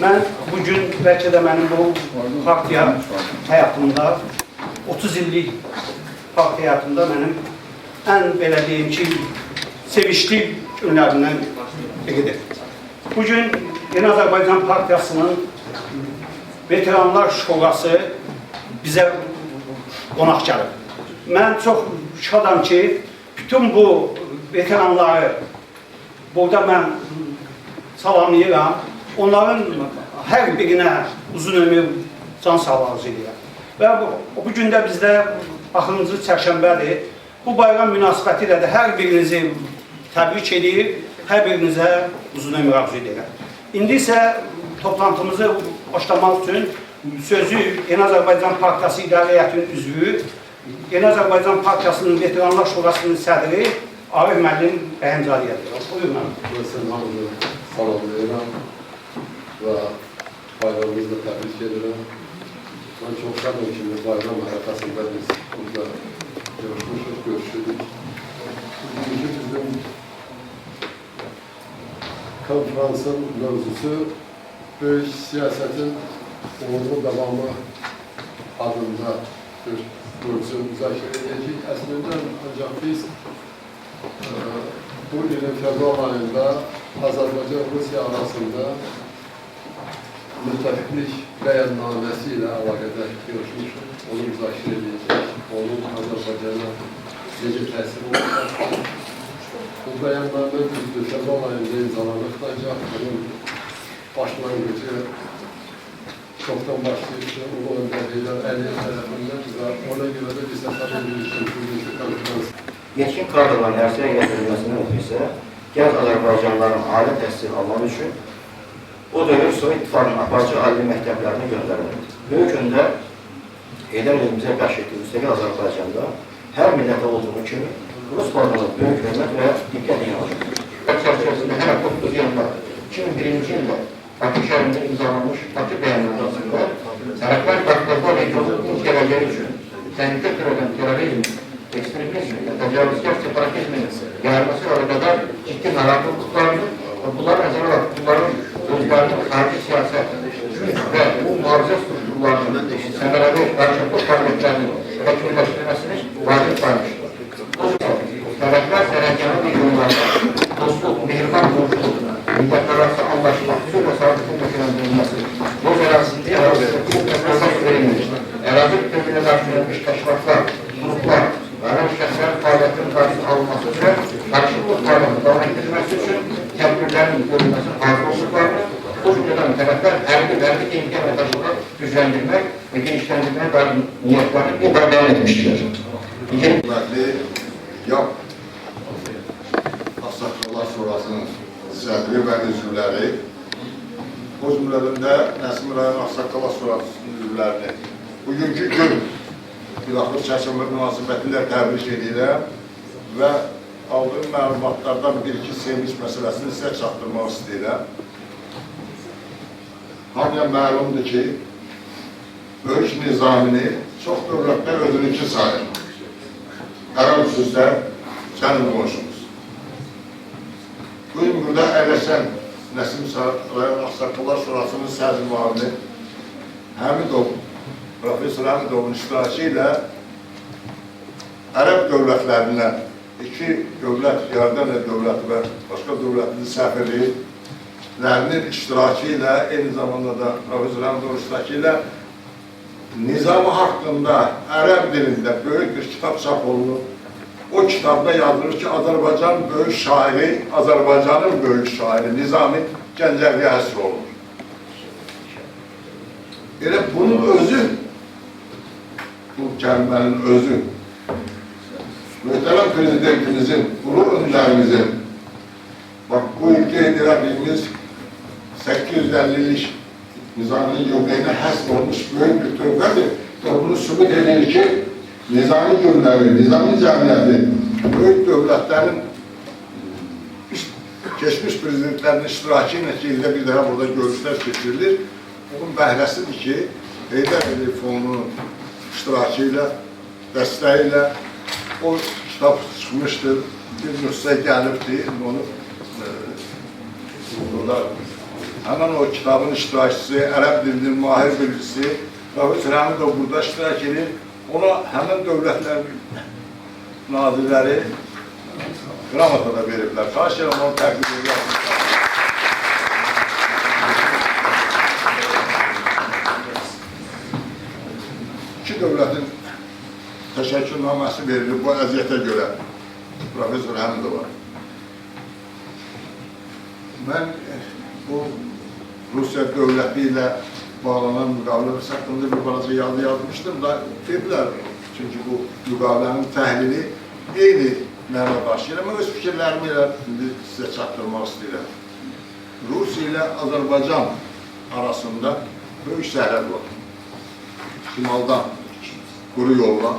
Mən bu gün bəlkə də mənim bu partiya həyatımda 30 illik partiya həyatımda mənim ən belə deyim ki, sevişli günlərindən biridir. Bu gün Yeni Azərbaycan Partiyasının Veteranlar Şurası bizə qonaq gəlib. Mən çox şadam ki, bütün bu veteranları burada mən salamlayıram. Onların hər birinə uzun ömür can sağlığı arzu edirəm. Bu, bu gün də bizdə axırıncı. Bu bayram münasibəti ilə də hər birinizi təbrik edir, hər birinizə uzun ömür arzu edirəm. İndi isə toplantımızı başlamaq üçün sözü Yeni Azərbaycan Partiyası İdarə Heyətinin üzvü, Yeni Azərbaycan Partiyasının Veteranlar Şurasının sədri Arif müəllim Bəhəmzadiyədir. Buyurun müəllim. Ben Selman'ı salamlıyorum ve bayramımızı tebrik ederim. Ben çok şadım ki bu bayram arasında biz burada görüşmüşüz, görüştük. Bugünkü bizim konferansın mevzusu büyük siyasetin uğurlu devamı adında bir mevzu müzakere edecek. Aslında ancak biz e, bu ilin fevral ayında Azerbaycan-Rusya arasında müttefiklik beyannamesiyle alakadar görüşmüştük. Onu müzakere edeceğiz. Onun Azerbaycan'a necə təsiri olacaq. Bu beyanname düzdür, fevral ayında imzalanır. Ancaq bunun başlangıcı çoktan başlayışı Ulu Önderliler Əliyev tərəfindən və ona görə də biz edirik ki, bugünkü konferans Yetkin kadroların ərsəyə gətirilməsindən ötürü isə gənc Azərbaycanlıların ali təhsil almaq üçün o dövr Sovet İttifaqının aparıcı ali məktəblərinə göndərilir. Böyük öndə Heydər elimizə bəxş etdiyi müstəqil Azərbaycanda hər millətə olduğu kimi Rus xalqına böyük hörmət və diqqət yanaşır. Bu çərçivəsində hər 9 yanında 2001-ci ildə Bakı şəhərində imzalanmış Bakı bəyannaməsində tərəflər Qafqazda regionun gələcəyi üçün təhlükə törədən terrorizm, ekstremizm və təcavüzkar separatizmin yayılması qədər ciddi narahatlıqlarını və bunlar alıb bunların özlərinin xarici siyasət və bu mühafizə strukturlarının səmərəli qarşılıqlı fəaliyyətlərinin təkmilləşdirilməsini vacib saymışdır. Tərəflər sərəncamı regionlarda dostluq, mehriban qonşuluq, millətlərarası anlaşma, sülh və tədbirlərin görülməsi hazır olduqlarını, bu tərəflər hərbi və hərbi texniki əməkdaşlığı gücləndirmək və genişləndirməyə dair niyyətlərini bir bəyan etmişdirlər. İkinci Hörmətli YAP Assaqqallar Şurasının sədri və üzvləri, o cümlədən də Nəsim rayon Assaqqallar Şurasının üzvlərini bugünkü gün Bilaxır çərşənbə münasibətilə təbrik edirəm və aldığım məlumatlardan bir-iki sevinç məsələsini sizə çatdırmaq istəyirəm. Hamıya məlumdur ki, böyük nizamini çox dövlətlər özününki sayır. Ərəb sözdə sənin qonşumuz. Bugün burada əyləşən Nəsim Rayon Assaqqallar Şurasının sədr müavini Həmidov, Profesor Həmidovun iştirakı ilə Ərəb dövlətlərindən iki dövlət, Yardaniya dövləti və başqa dövlətin səfirliklərinin iştirakı ilə, eyni zamanda da Profesor Həmidovun iştirakı ilə nizamı haqqında ərəb dilində böyük bir kitab çap olunur. O kitabda yazılır ki, Azərbaycan böyük şairi, Azərbaycanın böyük şairi Nizami Gəncəviyə həsr olunur. Elə bunun özü, bu kəlmənin özü, mühtərəm prezidentimizin, ulu öndərimizin, bak bu ülke edirəbilimiz 850'lik Nizami gömleğine həsr olmuş böyük bir. Və bunu sübut edir ki, Nizami günləri, Nizami cəmiyyəti böyük dövlətlərin geçmiş prezidentlərin iştirakı ilə ki, ildə bir daha burada görüşlər keçirilir. Bunun bəhrəsidir ki, Heydər Əliyev fonunun iştirakı ilə o kitab çıxmışdır. Bir nüsxə gəlibdir, onu e, Hemen o kitabın iştirakçısı, Arap dilinin mahir bilgisi, Profesör Hamidov burada iştirak edir. Ona hemen devletler nazirleri gramata da verirler. Edirəm onu təqdim edirəm. İki təşəkkürnaməsi verilir bu əziyyətə görə. Profesör Həmidova. Mən eh, bu Rusiya dövləti ilə bağlanan müqavilələr haqqında bir balaca yazı yazmışdım da dedilər. Çünki bu müqavilənin təhlili eyni mənə daşıyır. Amma öz fikirlərimi ilə indi sizə çatdırmaq istəyirəm. Rusiya ilə arasında böyük sərhəd var. Şimaldan quru yolla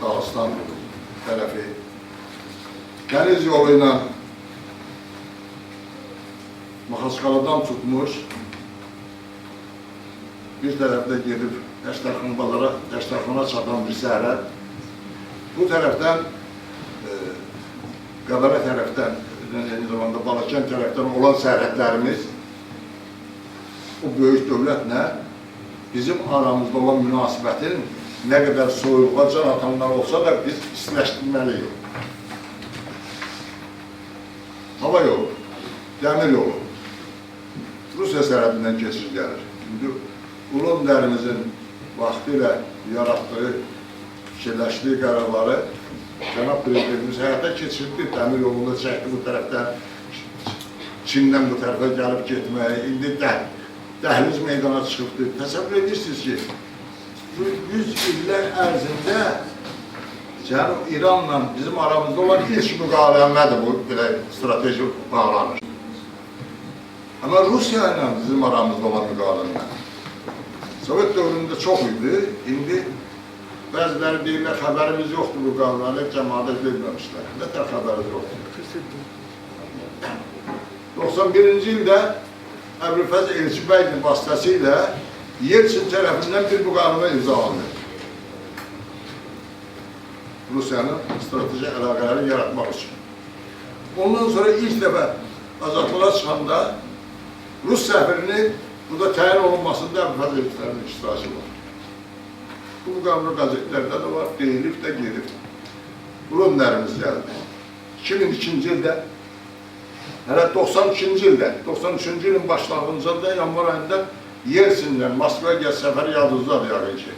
Dağıstan tərəfi dəniz yolu ilə Maxaçqaladan tutmuş bir tərəfdə gedib Dəştərxanbalara, Dəştərxana çatan bir sərhəd. Bu tərəfdən e, Qəbələ tərəfdən, eyni zamanda Balakən tərəfdən olan sərhədlərimiz o böyük dövlətlə bizim aramızda olan münasibətin nə qədər soyuğa can atanlar olsa da biz pisləşdirməliyik. Hava yolu, dəmir yolu, Rusiya sərhədindən keçir gəlir. İndi Ulun dərimizin vaxtı ilə yaratdığı, fikirləşdiyi qərarları Cənab Prezidentimiz həyata keçirdi, dəmir yolunda çəkdi bu tərəfdən, Çindən bu tərəfə gəlib getməyi, indi dəh, dəhliz meydana çıxıbdır. Təsəvvür edirsiniz ki, 100 illər ərzində Cənub İranla bizim aramızda olan ilk müqaviləmədir bu belə strateji bağlanış. Amma Rusiya ilə bizim aramızda olan müqaviləmə. Sovet dövründə çox idi, indi bəziləri deyirlər, xəbərimiz yoxdur bu müqavilələri, cəmaata verməmişlər. Nə tər xəbərimiz yoxdur? 91-ci ildə Əbülfəz Elçibəyli vasitəsilə Yelçin tərəfindən bir müqavilə imzalandı. Rusiyanın strateji əlaqələri yaratmaq üçün. Ondan sonra ilk dəfə azadlığa çıxanda Rus səfirini burada təyin olunmasında Elçibəyli iştirakı var. Bu müqavilə qəzetlərdə də var, deyilib də gedib. Ürünlərimiz gəldi. 2002-ci ildə Hələ 92-ci ildə, 93-cü ilin başlanğıcında yanvar ayında Yelsinlə Moskva gəl səfəri yadınızdadır yəqin ki.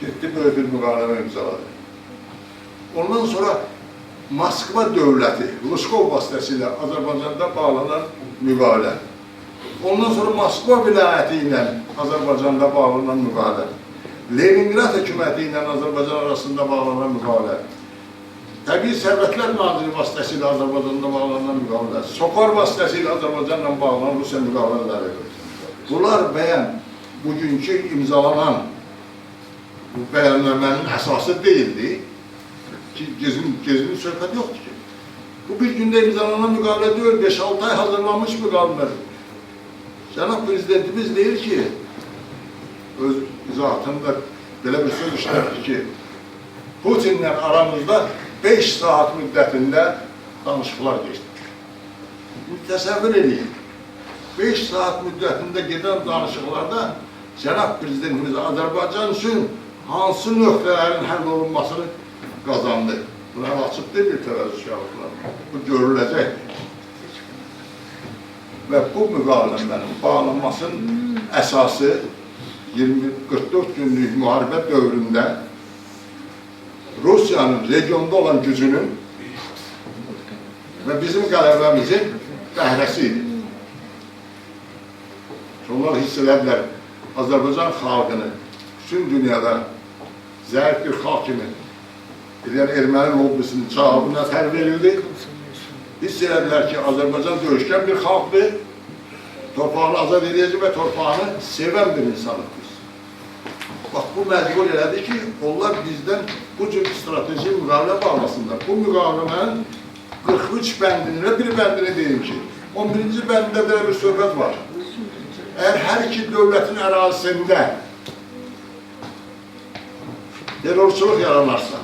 Getdi böyük bir müqavilə imzaladı. Ondan sonra Moskva dövləti, Luskov vasitəsilə Azərbaycanda bağlanan müqavilə. Ondan sonra Moskva vilayəti ilə Azərbaycanda bağlanan müqavilə. Leningrad hökuməti ilə Azərbaycan arasında bağlanan müqavilə. Təbii Sərvətlər Naziri vasitəsilə Azərbaycanla bağlanan müqavilə, SOCAR vasitəsilə Azərbaycanla bağlanan Rusiya müqavilələri. Bunlar bəyən bugünkü imzalanan bu bəyənləmənin əsası deyildi ki, gezin, gezinin söhbəti yoxdur ki. Bu bir gündə imzalanan müqavilə deyil, 5-6 ay hazırlanmış müqavilədir. Cənab Prezidentimiz deyir ki, öz izahatında belə bir söz işlədir ki, Putinlə aramızda 5 saat müddətində danışıqlar geçdi. Təsəvvür edin. 5 saat müddətində gedən danışıqlarda Cənab Prezidentimiz Azərbaycan üçün hansı nöqtələrin həll olunmasını qazandı. Buna açıq deyil təvəzzüşkarlıqlar. Bu görüləcək. Və bu müqavilənin bağlanmasının əsası 20-44 günlük müharibə dövründə Rusiyanın regionda olan gücünün ve bizim qələbəmizin bəhrəsi idi. Onlar hiss elədilər Azərbaycan xalqını bütün dünyada zəif bir xalq kimi edən erməni lobbisinin cavabına tər verildi. Hiss ki, Azərbaycan döyüşkən bir xalqdır, torpağını azad edəcək və torpağını sevən bir insanıdır. Bax, bu məcbur elədi ki, onlar bizdən bu cür strateji müqavilə bağlasınlar. Bu müqavilənin 43 bəndində bir bəndini deyim ki, 11-ci bəndində belə bir söhbət var. Əgər hər iki dövlətin ərazisində terrorçuluq yaranarsa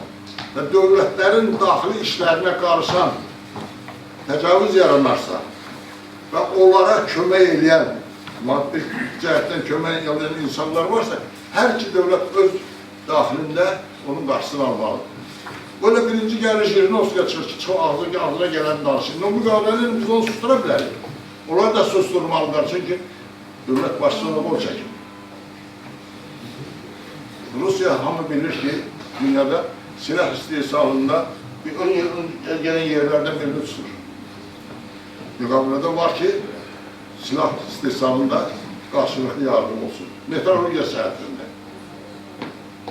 və dövlətlərin daxili işlərinə qarışan təcavüz yaranarsa və onlara kömək edən maddi cəhətdən kömək elen insanlar varsa, hər iki dövlət öz daxilində onun qarşısını almalıdır. Böyle birinci gəlir Jirinovskiya çıxır ki, çox ağzı ağzına gələn danışır. O müqavilələri biz onu sustura bilərik. Onlar da susturmalılar çünki dövlət başçılığına bol çəkir. Rusya hamı bilir ki, dünyada silah istehsalında bir ön, ön gelen yerlerden birini tutur. Müqavilədə var ki, silah istehsalında karşılıklı yardım olsun. Meteorolojiya sahəsində,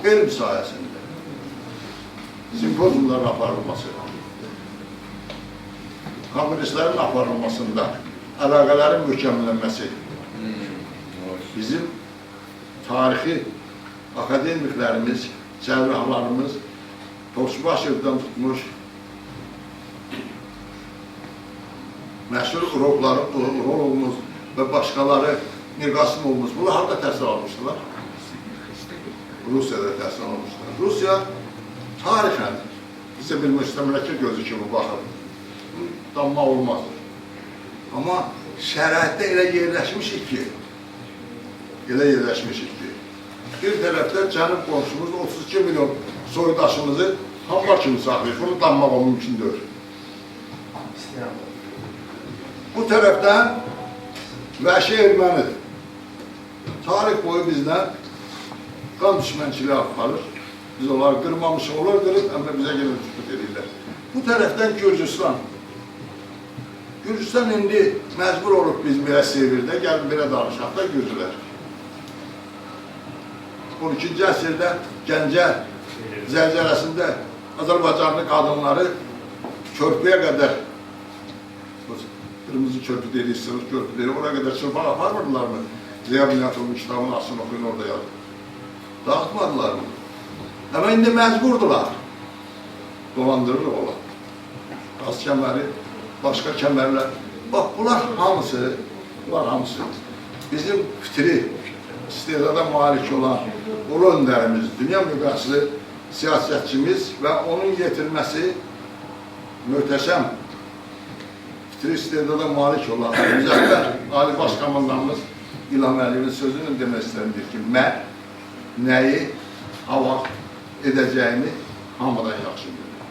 elm sayesinde, simpozumların aparılması, kongreslerin aparılmasında, əlaqələrin möhkəmlənməsi, bizim tarixi akademiklərimiz, cərrahlarımız, Tosbaşevdən tutmuş, məşhur urologumuz və başqaları, Mirqasimovumuz, bunlar harada təhsil almışdılar? Rusiyada təhsil almışlar. Rusiya tarixən bizə bir müstəmləkə gözü kimi baxır. Damma olmaz. Amma şəraitdə elə yerləşmişik ki, elə yerləşmişik ki, bir tərəfdə cənub qonşumuz 32 milyon soydaşımızı hamar kimi saxlayır. Bunu danmaq o mümkün deyil. Bu tərəfdən vəhşi ermənidir. Tarix boyu bizdən qan düşmənçiliyi aparır. Biz onları qırmamışıq, onlar qırıb, amma bizə gəlib tutub edirlər. Bu tərəfdən Gürcüstan. Gürcüstan indi məcbur olub biz belə sevirdə, gəlin belə danışaq da Gürcülər. 12-ci əsrdə Gəncə zəlzələsində Azərbaycanlı qadınları körpüyə qədər Kırmızı körpü dedik, sınıf körpü dedik, oraya kadar çırpar aparmadılar mı? Ziya Binatol'un kitabını açın okuyun orada yazın. Dağıtmadılar mı? Ama indi mecburdular. Dolandırır ola. Az kemeri, başka kemerler. Bak bunlar hamısı, bunlar hamısı bizim fitri, istedada malik olan ulu önderimiz, dünya müqayisəli siyasetçimiz ve onun getirmesi möhtəşəm fitri istedada malik olan Müzəffər Ali Baş Komandanımız İlham Əliyevin sözünü demək istəyirdir ki, mən nəyi, hava edəcəyini hamıdan yaxşı bilirəm.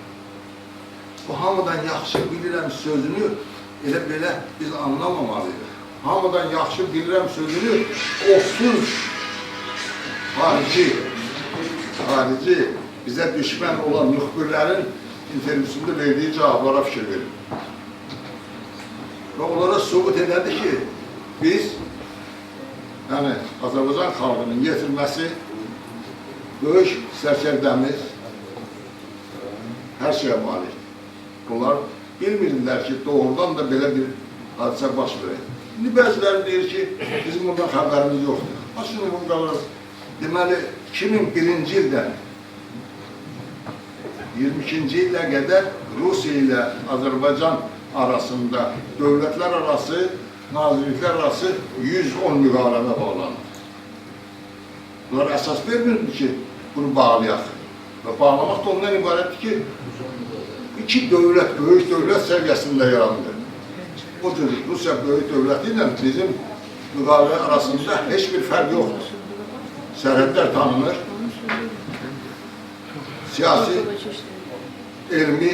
Bu hamıdan yaxşı bilirəm sözünü elə belə biz anlamamalıyıq. Hamıdan yaxşı bilirəm sözünü 30 harici, harici bizə düşmən olan müxbirlərin intervyusunda verdiyi cavablara fikir verin. Və onlara sübut elədi ki, biz, yəni Azərbaycan xalqının yetirməsi böyük sərkərdəmiz hər şeyə malik. Onlar bilmirlər ki, doğrudan da belə bir hadisə baş verir. İndi bəziləri deyir ki, bizim bundan xəbərimiz yoxdur. Aslında bunu qalır. Deməli, 2001-ci ildən 22-ci ilə qədər Rusiya ilə Azərbaycan arasında dövlətlər arası, nazirliklər arası 110 müqaviləmə bağlanır. Bunlar əsas vermirdi ki, bunu bağlayaq. Və bağlamaq da ondan ibarətdir ki, iki dövlət, böyük dövlət səviyyəsində yarandı. O cür Rusiya böyük dövləti ilə bizim müqavilə arasında heç bir fərq yoxdur. Sərhədlər tanınır. Siyasi, elmi,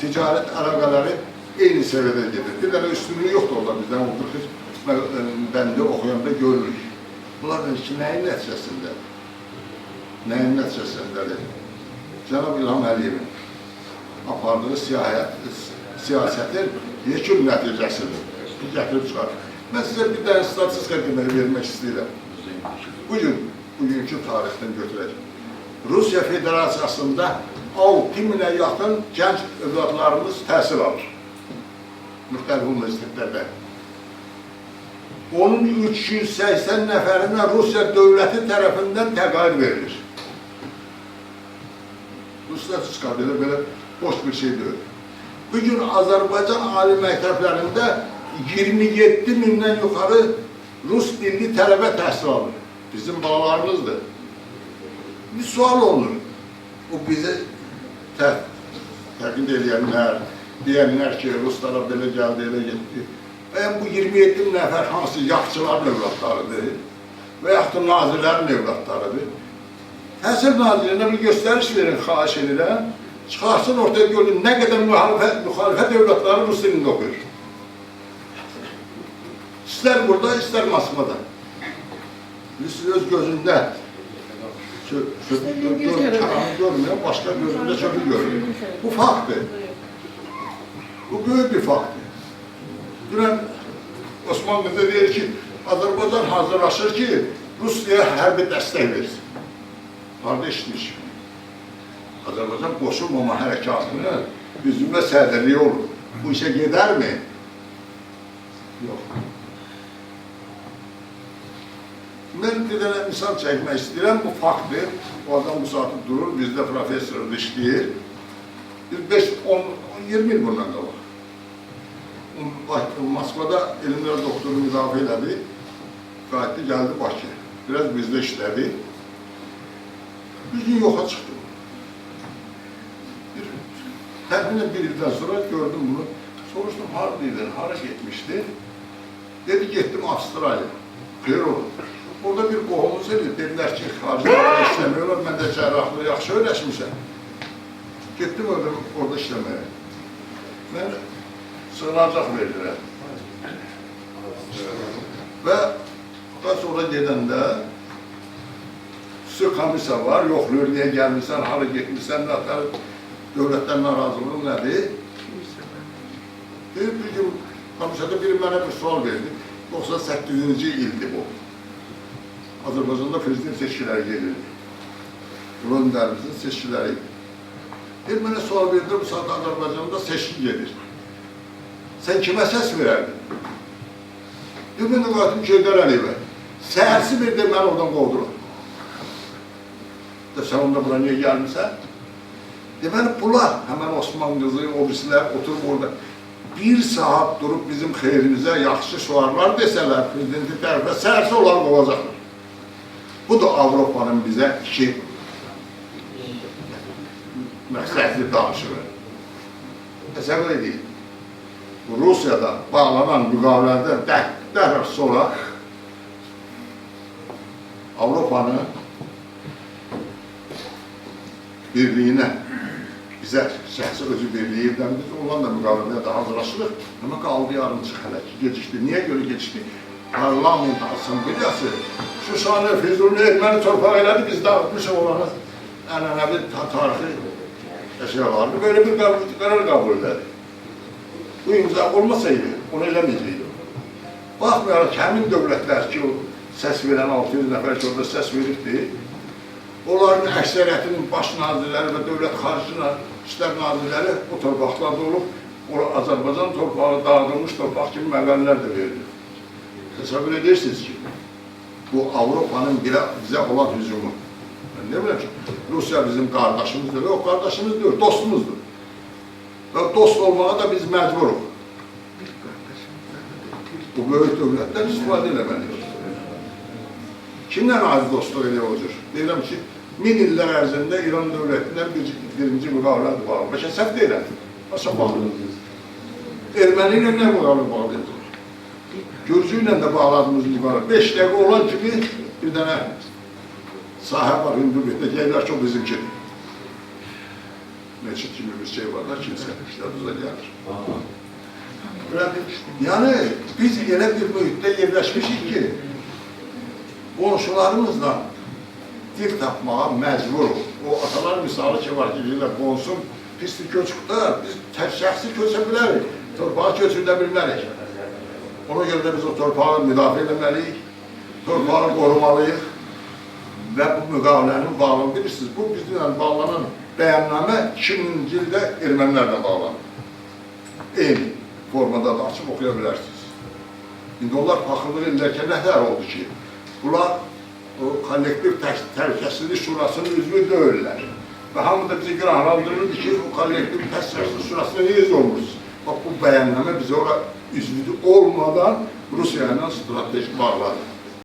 ticarət əlaqələri eyni səviyyədə gedir. Bir dənə üstünlüyü yoxdur orada bizdən oturur, bəndi oxuyanda görürük. Bunların ki, nəyin nəticəsində? Nəyin nəticəsindədir? Cənab İlham Əliyevin apardığı siyasət, siyasətin yekun nəticəsidir. Gətirib çıxar. Mən sizə bir dənə statistika deməli vermək istəyirəm. Bugün, bugünkü tarixdən götürək. Rusiya Federasiyasında 6 minə yaxın gənc övladlarımız təhsil alır. Müxtəlif universitetlərdə. Onun 380 nəfərinə Rusiya dövləti tərəfindən təqaüd verilir. Rusya çıxardı, elə belə boş bir şey deyil. Bugün Azərbaycan ali məktəblərində 27 mindən yuxarı Rus dilli tələbə təhsil alır. Bizim balalarımızdır. Bir sual olur. O bize tə, təqid edənlər, deyənlər ki, Ruslara belə gəldi, elə getdi. Ben bu 27 nəfər hansı yaxçıların övladlarıdır və yaxud da nazirlərin övladlarıdır. Təhsil Nazirliyinə bir göstəriş verin, xahiş edirəm. Çıxarsın ortaya görün nə qədər müxalifət, müxalifət övladları rus dilində oxuyur. İstər burada, istər Moskvada. Biz öz gözündə çö- çöpü gör, gör, kağanı görmüyor, başka gözünde çöpü görüyor. Bu faktır. Bu büyük bir faktır. Dünən Osman Qızı deyir ki, Azərbaycan hazırlaşır ki, Rusiyaya hərbi dəstək versin. İşləyir? Azərbaycan qoşulmama hərəkatını üzümə sədrliyi olur. Bu işe gider mi? Yok. Ben bir tane misal çekmek istedim. Bu faktır. O adam saati durur. Bizde profesör işleyir. Bir 5, 10, 20 yıl bundan da var. Moskvada elimler doktoru müdafaa elədi. Qayıtdı, geldi Bakı. Biraz bizde işledi. Bir gün yoxa çıxdı. Bir, təxminən bir ildən sonra gördüm bunu. Soruşdum, haradaydın, hara getmişdi? Dedi, getdim Avustralya. Xeyr olur. Orada bir qohumuz idi. Dedilər ki, xaricdə işləmiyorlar. Mən də cərrahlığı yaxşı öyrəşmişəm. Getdim orada, orada işləməyə. Mən sığınacaq verdilər. Və daha sonra gedəndə Su komisya var, yoxluyur, niyə gəlmirsən, hara getmirsən, nəfər dövlətdən narazılığın nədir? Bir gün komisyada biri mənə bir sual verdi. 98-ci ildir bu. Azərbaycanda prezident seçkiləri gelirdi. Rönderimizin seçkiləri. Bir mənə sual verdi, bu saat Azərbaycanda seçki gedir. Sən kimə səs verərdin? Də qayıtım Keydər Əliyevə. Səhərsi bir də məni oradan qovdular. Da sən onda bura niyə gəlmirsən? Deməli, bunlar, həmən Osman qızı, o birisilər oturub orada bir saat durup bizim xeyrimizə yaxşı suallar desələr, prezidenti tərəfə səhərsi onlar qovacaqlar. Bu da Avropanın bizə iki məqsədli danışığı. Təsəvvür edin. Rusiyada bağlanan müqavilədən də, dərhal sonra Avropanın birliyinə bizə şəxsi özü birliyindən biz onlarla müqaviləyə də hazırlaşırıq. Amma qaldı yarımçıq hələ ki, gecikdi. Niyə görə gecikdi? Parlament Assambleyası Şuşanı, Füzuli, erməni torpaq elədi, biz dağıtmışıq olanı ənənəvi ta tarixi əşyalarını. Böyle bir qərar qəbul elədi. Bu imza olmasaydı, onu eləməyəcəkdi. Baxmayaraq həmin dövlətlər ki, səs verən 600 nəfər ki, orada səs veribdi, onların əksəriyyətinin baş nazirləri və dövlət xarici işlər nazirləri o torpaqlarda olub, Azərbaycan torpağı dağıdılmış torpaq kimi məqalələr də verilir. Təsəvvür edirsiniz ki, bu Avropanın birə, bizə olan hücumu. Ben ne bileyim Rusya bizim kardeşimizdir o kardeşimiz diyor, dostumuzdur. Ve dost olmaya da biz mecburuz. Bu büyük devletten istifade eləmeliyiz. Kimden aziz dostluq elə olacaq? Deyirəm ki, min illər ərzində İran dövlətindən bir, birinci müqavilədir bağlı. Başa səhv deyirəm. Başa bağlı. Erməni ilə nə müqavilə bağlıydı? Gürcü ilə də bağladığımız müqavilə. Beş dəqiqə olan kimi bir dənə sahə var, Hindu birində deyirlər ki, o bizimkidir. Meçid kimi bir şey var da, yadınıza gəlir. Böyle bir- Yani biz elə bir mühitdə yerləşmişik ki, qonşularımızla dil tapmağa məcburuq. O atalar misalı ki var ki, deyirlər, qonşum pislik köçüklər, biz şəxsi köçə bilərik, torpağı köçürdə bilmərik. Ona görə də biz o torpağı müdafiə etməliyik, torpağı qorumalıyıq və bu müqavilənin bağlı bilirsiniz, bu bizimlə bağlanan bəyannamə 2000-ci ildə ermənilərlə bağlanır. Eyni formada da açıb oxuya bilərsiniz. İndi onlar paxıllıq edirlərkən nətər oldu ki, bunlar o kollektiv tə- təhlükəsizlik şurasının üzvü deyirlər. Və hamı da bizi günahlandırırdı ki, o kollektiv təhlükəsizlik şurasına niyə üzv olmursunuz? Bax bu bəyannamə bizə ora üzvü olmadan Rusiya ilə stratejik bağladı.